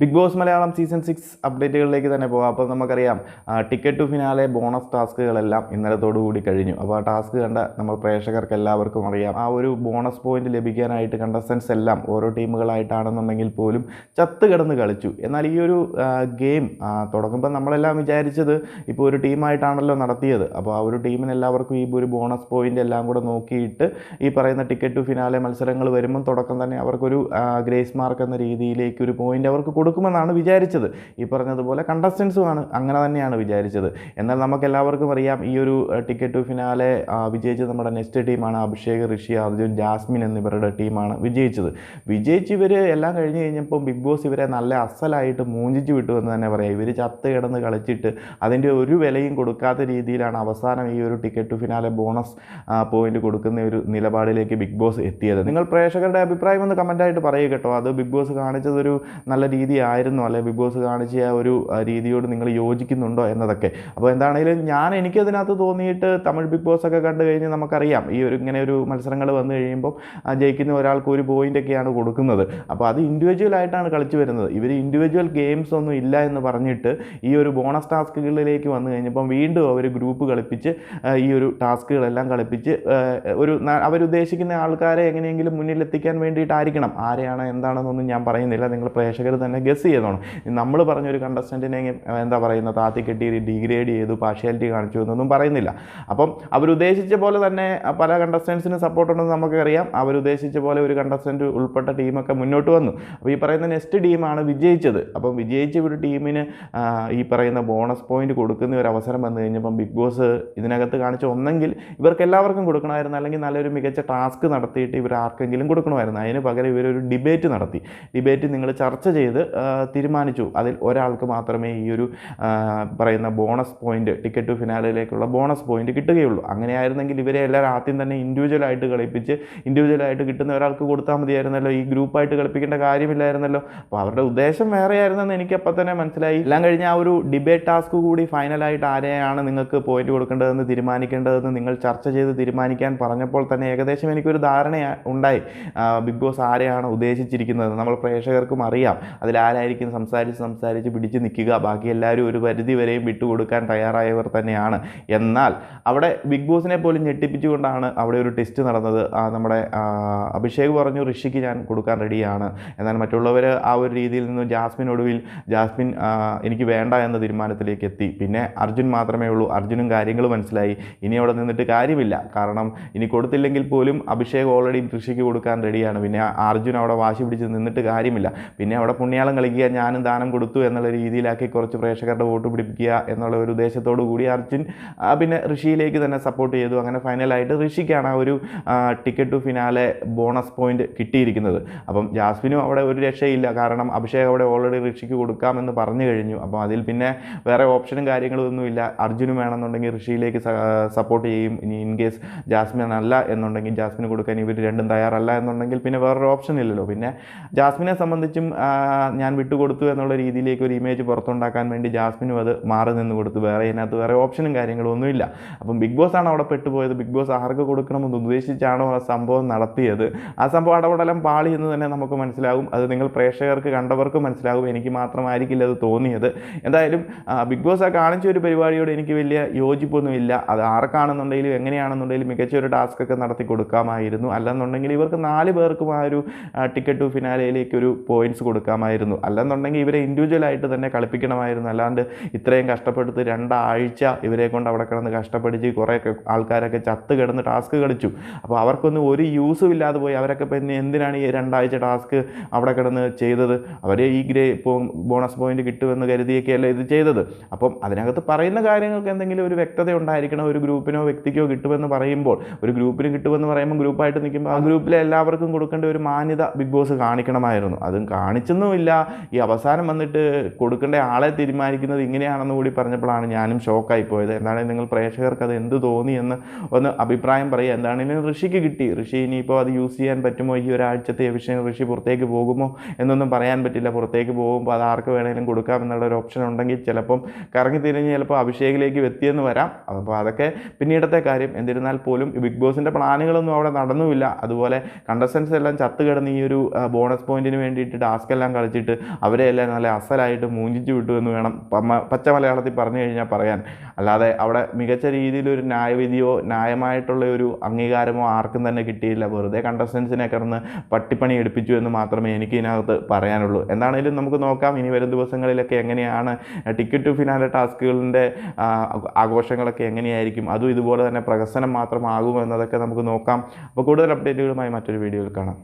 Bigg Boss Malayalam season six അപ്ഡേറ്റുകളിലേക്ക് തന്നെ പോകാം. അപ്പോൾ നമുക്കറിയാം ടിക്കറ്റ് ടു ഫിനാലെ ബോണസ് ടാസ്കുകളെല്ലാം ഇന്നലത്തോടുകൂടി കഴിഞ്ഞു. അപ്പോൾ ആ ടാസ്ക് കണ്ട നമ്മൾ പ്രേക്ഷകർക്ക് എല്ലാവർക്കും അറിയാം. ആ ഒരു ബോണസ് പോയിന്റ് ലഭിക്കാനായിട്ട് കണ്ടസ്റ്റൻസ് എല്ലാം ഓരോ ടീമുകളായിട്ടാണെന്നുണ്ടെങ്കിൽ പോലും ചത്ത് കിടന്ന് കളിച്ചു. എന്നാൽ ഈ ഒരു ഗെയിം തുടങ്ങുമ്പോൾ നമ്മളെല്ലാം വിചാരിച്ചത് ഇപ്പോൾ ഒരു ടീമായിട്ടാണല്ലോ നടത്തിയത്. അപ്പോൾ ആ ഒരു ടീമിന് എല്ലാവർക്കും ഈ ഒരു ബോണസ് പോയിന്റ് എല്ലാം കൂടെ നോക്കിയിട്ട് ഈ പറയുന്ന ടിക്കറ്റ് ടു ഫിനാലെ മത്സരങ്ങൾ വരുമ്പം തുടക്കം തന്നെ അവർക്കൊരു ഗ്രേസ് മാർക്ക് എന്ന രീതിയിലേക്ക് ഒരു പോയിന്റ് അവർക്ക് കൊടുക്കുമെന്നാണ് വിചാരിച്ചത്. ഈ പറഞ്ഞതുപോലെ കണ്ടസ്റ്റൻസുമാണ് അങ്ങനെ തന്നെയാണ് വിചാരിച്ചത്. എന്നാൽ നമുക്ക് എല്ലാവർക്കും അറിയാം ഈ ഒരു ടിക്കറ്റ് ടു ഫിനാലെ വിജയിച്ചത് നമ്മുടെ നെക്സ്റ്റ് ടീമാണ് അഭിഷേക് ഋഷി അർജുൻ ജാസ്മിൻ എന്നിവരുടെ ടീമാണ് വിജയിച്ചത്. വിജയിച്ച് ഇവർ എല്ലാം കഴിഞ്ഞ് കഴിഞ്ഞപ്പോൾ ബിഗ് ബോസ് ഇവരെ നല്ല അസലായിട്ട് മൂഞ്ചിച്ച് വിട്ടു എന്ന് തന്നെ പറയാം. ഇവർ ചത്ത് കിടന്ന് കളിച്ചിട്ട് അതിന്റെ ഒരു വിലയും കൊടുക്കാത്ത രീതിയിലാണ് അവസാനം ഈ ഒരു ticket to finale bonus point കൊടുക്കുന്ന ഒരു നിലപാടിലേക്ക് ബിഗ് ബോസ് എത്തിയത്. നിങ്ങൾ പ്രേക്ഷകരുടെ അഭിപ്രായം ഒന്ന് കമന്റായിട്ട് പറയുക കേട്ടോ. അത് ബിഗ് ബോസ് കാണിച്ചതൊരു നല്ല രീതിയായിരുന്നു അല്ലെ ബിഗ് ബോസ് കാണിച്ച ഒരു രീതിയോട് നിങ്ങൾ യോജിക്കുന്നുണ്ടോ എന്നതൊക്കെ? അപ്പോൾ എന്താണെങ്കിലും ഞാൻ എനിക്കതിനകത്ത് തോന്നിയിട്ട് തമിഴ് ബിഗ് ബോസ് ഒക്കെ കണ്ടു കഴിഞ്ഞ് നമുക്കറിയാം. ഈ ഒരു ഇങ്ങനെ ഒരു മത്സരങ്ങൾ വന്നു കഴിയുമ്പോൾ ജയിക്കുന്ന ഒരാൾക്ക് ഒരു പോയിന്റ് ഒക്കെയാണ് കൊടുക്കുന്നത്. അപ്പോൾ അത് ഇൻഡിവിജ്വൽ ആയിട്ടാണ് കളിച്ചു വരുന്നത്. ഇവർ ഇൻഡിവിജ്വൽ ഗെയിംസ് ഒന്നും ഇല്ല എന്ന് പറഞ്ഞിട്ട് ഈ ഒരു ബോണസ് ടാസ്കുകളിലേക്ക് വന്നു കഴിഞ്ഞപ്പം വീണ്ടും അവർ ഗ്രൂപ്പ് കളിപ്പിച്ച് ഈ ഒരു ടാസ്കുകളെല്ലാം കളിപ്പിച്ച് ഒരു അവരുദ്ദേശിക്കുന്ന ആൾക്കാരെ എങ്ങനെയെങ്കിലും മുന്നിലെത്തിക്കാൻ വേണ്ടിയിട്ടായിരിക്കണം. ആരെയാണ് എന്താണെന്നൊന്നും ഞാൻ പറയുന്നില്ല. നിങ്ങൾ പ്രേക്ഷകർ തന്നെ ഗസ് ചെയ്തോണം നമ്മൾ പറഞ്ഞൊരു കണ്ടസ്റ്റന്റിനെ എന്താ പറയുന്നത് താത്തി കെട്ടി ഡിഗ്രേഡ് ചെയ്തു പാർഷ്യാലിറ്റി കാണിച്ചു എന്നൊന്നും പറയുന്നില്ല. അപ്പം അവരുദ്ദേശിച്ച പോലെ തന്നെ പല കണ്ടസ്റ്റൻസിന് സപ്പോർട്ട് ഉണ്ടെന്ന് നമുക്കറിയാം. അവരുദ്ദേശിച്ച പോലെ ഒരു കണ്ടസ്റ്റന്റ് ഉൾപ്പെട്ട ടീമൊക്കെ മുന്നോട്ട് വന്നു. അപ്പോൾ ഈ പറയുന്ന നെക്സ്റ്റ് ടീമാണ് വിജയിച്ചത്. അപ്പം വിജയിച്ച ഒരു ടീമിന് ഈ പറയുന്ന ബോണസ് പോയിന്റ് കൊടുക്കുന്ന ഒരു അവസരം വന്നു കഴിഞ്ഞപ്പം ബിഗ് ബോസ് ഇതിനകത്ത് കാണിച്ച ഒന്നെങ്കിൽ ഇവർക്ക് എല്ലാവർക്കും കൊടുക്കണമായിരുന്നു. അല്ലെങ്കിൽ നല്ലൊരു മികച്ച ടാസ്ക് നടത്തിയിട്ട് ഇവർ ആർക്കെങ്കിലും കൊടുക്കണമായിരുന്നു. അതിന് പകരം ഇവരൊരു ഡിബേറ്റ് നടത്തി. ഡിബേറ്റ് നിങ്ങൾ ചർച്ച ചെയ്ത് തീരുമാനിച്ചു. അതിൽ ഒരാൾക്ക് മാത്രമേ ഈ ഒരു പറയുന്ന ബോണസ് പോയിന്റ് ടിക്കറ്റ് ടു ഫിനാലിലേക്കുള്ള ബോണസ് പോയിന്റ് കിട്ടുകയുള്ളൂ. അങ്ങനെയായിരുന്നെങ്കിൽ ഇവരെ എല്ലാവരും ആദ്യം തന്നെ ഇൻഡിവിജ്വലായിട്ട് കളിപ്പിച്ച് ഇൻഡിവിജ്വലായിട്ട് കിട്ടുന്ന ഒരാൾക്ക് കൊടുത്താൽ മതിയായിരുന്നല്ലോ. ഈ ഗ്രൂപ്പായിട്ട് കളിപ്പിക്കേണ്ട കാര്യമില്ലായിരുന്നല്ലോ. അപ്പോൾ അവരുടെ ഉദ്ദേശം വേറെയായിരുന്നെന്ന് എനിക്ക് അപ്പം തന്നെ മനസ്സിലായി. എല്ലാം കഴിഞ്ഞ് ആ ഒരു ഡിബേറ്റ് ടാസ്ക് കൂടി ഫൈനലായിട്ട് ആരെയാണ് നിങ്ങൾക്ക് പോയിന്റ് കൊടുക്കേണ്ടതെന്ന് തീരുമാനിക്കേണ്ടതെന്ന് നിങ്ങൾ ചർച്ച ചെയ്ത് തീരുമാനിക്കാൻ പറഞ്ഞപ്പോൾ തന്നെ ഏകദേശം എനിക്കൊരു ധാരണ ഉണ്ടായി. ബിഗ് ബോസ് ആരെയാണ് ഉദ്ദേശിച്ചിരിക്കുന്നത്? നമ്മൾ പ്രേക്ഷകർക്കും അറിയാം. അതിലാരായിരിക്കും സംസാരിച്ച് സംസാരിച്ച് പിടിച്ച് നിൽക്കുക. ബാക്കി എല്ലാവരും ഒരു പരിധി വരെയും വിട്ടുകൊടുക്കാൻ തയ്യാറായവർ തന്നെയാണ്. എന്നാൽ അവിടെ ബിഗ് ബോസിനെ പോലും ഞെട്ടിപ്പിച്ചുകൊണ്ടാണ് അവിടെ ഒരു ടെസ്റ്റ് നടന്നത്. നമ്മുടെ അഭിഷേക് പറഞ്ഞു ഋഷിക്ക് ഞാൻ കൊടുക്കാൻ റെഡിയാണ്. എന്നാൽ മറ്റുള്ളവർ ആ ഒരു രീതിയിൽ നിന്ന് ജാസ്മിൻ ഒടുവിൽ ജാസ്മിൻ എനിക്ക് വേണ്ട എന്ന തീരുമാനത്തിലേക്ക് എത്തി. പിന്നെ അർജുൻ മാത്രമേ ഉള്ളൂ. അർജുനും കാര്യങ്ങൾ മനസ്സിലായി. ഇനി അവിടെ നിന്നിട്ട് കാര്യമില്ല. കാരണം ഇനി കൊടുത്തില്ലെങ്കിൽ പോലും അഭിഷേക് ഓൾറെഡി ഋഷിക്ക് കൊടുക്കാൻ റെഡിയാണ്. പിന്നെ അർജുൻ അവിടെ വാശി പിടിച്ച് നിന്നിട്ട് കാര്യമില്ല. പിന്നെ അവിടെ പുണ്യാളം കളിക്കുക ഞാനും ദാനം കൊടുത്തു എന്നുള്ള രീതിയിലാക്കി കുറച്ച് പ്രേക്ഷകരുടെ വോട്ട് പിടിപ്പിക്കുക എന്നുള്ള ഒരു ഉദ്ദേശത്തോടു കൂടി അർജുൻ പിന്നെ ഋഷിയിലേക്ക് തന്നെ സപ്പോർട്ട് ചെയ്തു. അങ്ങനെ ഫൈനലായിട്ട് ഋഷിക്കാണ് ആ ഒരു ticket to finale bonus point കിട്ടിയിരിക്കുന്നത്. അപ്പം ജാസ്മിനും അവിടെ ഒരു രക്ഷയില്ല. കാരണം അഭിഷേക് അവിടെ ഓൾറെഡി ഋഷിക്ക് കൊടുക്കാമെന്ന് പറഞ്ഞു കഴിഞ്ഞു. അപ്പം അതിൽ പിന്നെ വേറെ ഓപ്ഷനും കാര്യങ്ങളും ഒന്നുമില്ല. അർജുനും വേണമെന്നുണ്ടെങ്കിൽ ഋഷിയിലേക്ക് സപ്പോർട്ട് ചെയ്യും. ഇനി ഇൻ കേസ് ജാസ്മിൻ അല്ല എന്നുണ്ടെങ്കിൽ ജാസ്മിന് കൊടുക്കാൻ ഇവർ രണ്ടും തയ്യാറല്ല എന്നുണ്ടെങ്കിൽ പിന്നെ വേറൊരു ഓപ്ഷൻ ഇല്ലല്ലോ. പിന്നെ ജാസ്മിനെ സംബന്ധിച്ചും ഞാൻ വിട്ടുകൊടുത്തു എന്നുള്ള രീതിയിലേക്ക് ഒരു ഇമേജ് പുറത്തുണ്ടാക്കാൻ വേണ്ടി ജാസ്മിനും അത് മാറി നിന്ന് കൊടുത്തു. വേറെ അതിനകത്ത് വേറെ ഓപ്ഷനും കാര്യങ്ങളും ഒന്നുമില്ല. അപ്പം ബിഗ് ബോസ് ആണ് അവിടെ പെട്ടുപോയത്. ബിഗ് ബോസ് ആർക്ക് കൊടുക്കണമെന്ന് ഉദ്ദേശിച്ചാണോ ആ സംഭവം നടത്തിയത്. ആ സംഭവം അടപടലം പാളി എന്ന് തന്നെ നമുക്ക് മനസ്സിലാകും. അത് നിങ്ങൾ പ്രേക്ഷകർക്ക് കണ്ടവർക്ക് മനസ്സിലാകും. എനിക്ക് മാത്രമായിരിക്കില്ല അത് തോന്നിയത്. എന്തായാലും ബിഗ് ബോസ് ആ കാണിച്ച ഒരു പരിപാടിയോട് എനിക്ക് വലിയ യോജിപ്പൊന്നുമില്ല. അത് ആർക്കാണെന്നുണ്ടെങ്കിലും എങ്ങനെയാണെന്നുണ്ടെങ്കിലും മികച്ച ഒരു ടാസ്ക് ഒക്കെ നടത്തി കൊടുക്കാമായിരുന്നു. അല്ലെന്നുണ്ടെങ്കിൽ ഇവർക്ക് നാല് പേർക്കും ആ ഒരു ടിക്കറ്റ് ടു ഫിനാലയിലേക്ക് ഒരു പോയിന്റ്സ് കൊടുക്കാമായിരുന്നു. അല്ലെന്നുണ്ടെങ്കിൽ ഇവരെ ഇൻഡിവിജ്വലായിട്ട് തന്നെ കളിപ്പിക്കണമായിരുന്നു. അല്ലാണ്ട് ഇത്രയും കഷ്ടപ്പെടുത്ത് രണ്ടാഴ്ച ഇവരെ കൊണ്ട് അവിടെ കിടന്ന് കഷ്ടപ്പെടിച്ച് കുറേ ആൾക്കാരൊക്കെ ചത്ത് കിടന്ന് ടാസ്ക് കളിച്ചു. അപ്പോൾ അവർക്കൊന്നും ഒരു യൂസും ഇല്ലാതെ പോയി. അവരൊക്കെ പിന്നെ എന്തിനാണ് ഈ രണ്ടാഴ്ച ടാസ്ക് അവിടെ കിടന്ന് ചെയ്തത്? അവർ ഈ ഗ്രേ ഇപ്പോൾ ബോണസ് പോയിന്റ് കിട്ടുമെന്ന് കരുതിയൊക്കെയല്ല ഇത് ചെയ്തത്. അപ്പം അതിനകത്ത് പറയുന്ന കാര്യങ്ങൾക്ക് എന്തെങ്കിലും ഒരു വ്യക്തത ഉണ്ടായിരിക്കണം. ഒരു ഗ്രൂപ്പിനോ വ്യക്തിക്കോ കിട്ടുമെന്ന് പറയുമ്പോൾ ഒരു ഗ്രൂപ്പിന് കിട്ടുമെന്ന് പറയുമ്പോൾ ഗ്രൂപ്പായിട്ട് നിൽക്കുമ്പോൾ ആ ഗ്രൂപ്പിലെ എല്ലാവർക്കും കൊടുക്കേണ്ട ഒരു മാന്യത ബിഗ് ബോസ് കാണിക്കണമായിരുന്നു. അതും കാണിച്ചൊന്നുമില്ല. ഈ അവസാനം വന്നിട്ട് കൊടുക്കേണ്ട ആളെ തീരുമാനിക്കുന്നത് ഇങ്ങനെയാണെന്ന് കൂടി പറഞ്ഞപ്പോഴാണ് ഞാനും ഷോക്കായി പോയത്. എന്താണെങ്കിലും നിങ്ങൾ പ്രേക്ഷകർക്ക് അത് എന്ത് തോന്നി എന്ന് ഒന്ന് അഭിപ്രായം പറയുക. എന്താണെങ്കിലും ഋഷിക്ക് കിട്ടി. ഋഷി ഇനിയിപ്പോൾ അത് യൂസ് ചെയ്യാൻ പറ്റുമോ? ഈ ഒരാഴ്ചത്തെ വിഷയം ഋഷി പുറത്തേക്ക് പോകുമോ? എന്നൊന്നും പറയാൻ പറ്റില്ല. പുറത്തേക്ക് പോകുമ്പോൾ അത് ആർക്ക് വേണമെങ്കിലും കൊടുക്കാം എന്നുള്ള ഒരു ഓപ്ഷൻ ഉണ്ടെങ്കിൽ ചിലപ്പം കറങ്ങി തിരിഞ്ഞ് ചിലപ്പോൾ അഭിഷേകിലേക്ക് എത്തിയെന്ന് വരാം. അപ്പോൾ അതൊക്കെ പിന്നീടത്തെ കാര്യം. എന്നിരുന്നാൽ പോലും ബിഗ് ബോസിന്റെ പ്ലാനുകളൊന്നും അവിടെ നടന്നുമില്ല. അതുപോലെ കണ്ടസ്റ്റൻസ് എല്ലാം ചത്തുകിടന്ന് ഈ ഒരു ബോണസ് പോയിന്റിന് വേണ്ടിയിട്ട് ടാസ്ക് എല്ലാം കളിച്ചിട്ട് നടത്തിയിട്ട് അവരെ എല്ലാം നല്ല അസലായിട്ട് മൂഞ്ചിച്ച് വിട്ടു എന്ന് വേണം പച്ച മലയാളത്തിൽ പറഞ്ഞു കഴിഞ്ഞാൽ പറയാൻ. അല്ലാതെ അവിടെ മികച്ച രീതിയിലൊരു ന്യായവിധിയോ ന്യായമായിട്ടുള്ള ഒരു അംഗീകാരമോ ആർക്കും തന്നെ കിട്ടിയില്ല. വെറുതെ കണ്ടസ്റ്റൻസിനെ കിടന്ന് പട്ടിപ്പണി എടുപ്പിച്ചു എന്ന് മാത്രമേ എനിക്ക് ഇതിനകത്ത് പറയാനുള്ളൂ. എന്താണെങ്കിലും നമുക്ക് നോക്കാം. ഇനി വരും ദിവസങ്ങളിലൊക്കെ എങ്ങനെയാണ് ടിക്കറ്റ് ടു ഫിനാലെ ടാസ്കുകളിന്റെ ആഘോഷങ്ങളൊക്കെ എങ്ങനെയായിരിക്കും? അതും ഇതുപോലെ തന്നെ പ്രഹസനം മാത്രമാകുമോ എന്നതൊക്കെ നമുക്ക് നോക്കാം. അപ്പോൾ കൂടുതൽ അപ്ഡേറ്റുകളുമായി മറ്റൊരു വീഡിയോയിൽ കാണാം.